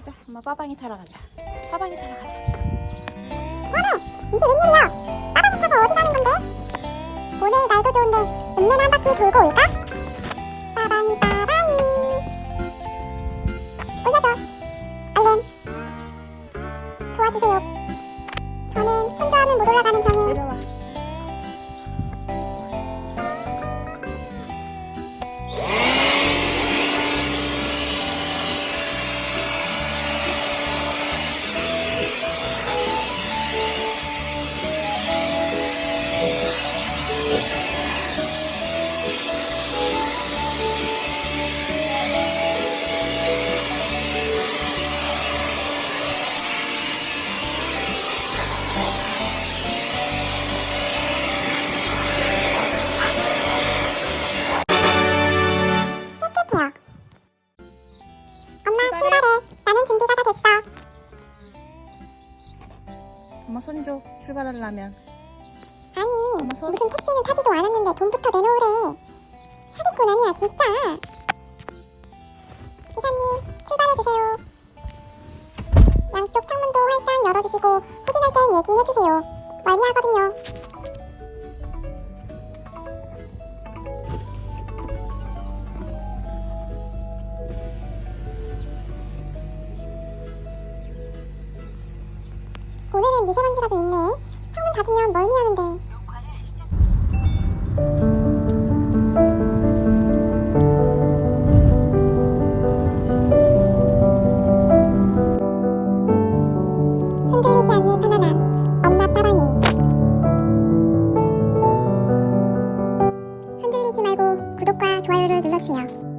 가자. 엄마 빠방이 타러 가자. 빠방이 타러 가자. 이게 웬일이야? 빠방이 타고 어디 가는 건데? 오늘 날도 좋은데 읍내 한 바퀴 돌고 올까? 빠방이 빠방이 올려줘 얼른 도와주세요 저는 혼자는 못 올라가는 병이 내려와. 엄마 손 줘. 출발하려면. 아니. 무슨 택시는 타지도 않았는데 돈부터 내놓으래 사기꾼 아니야 진짜 기사님 출발해주세요 양쪽 창문도 활짝 열어주시고 후진할 땐 얘기해주세요 멀미하거든요 미세먼지가 좀 있네. 창문 닫으면 멀미하는데. 흔들리지 않는 편안함. 엄마 빠방이. 흔들리지 말고 구독과 좋아요를 눌러주세요.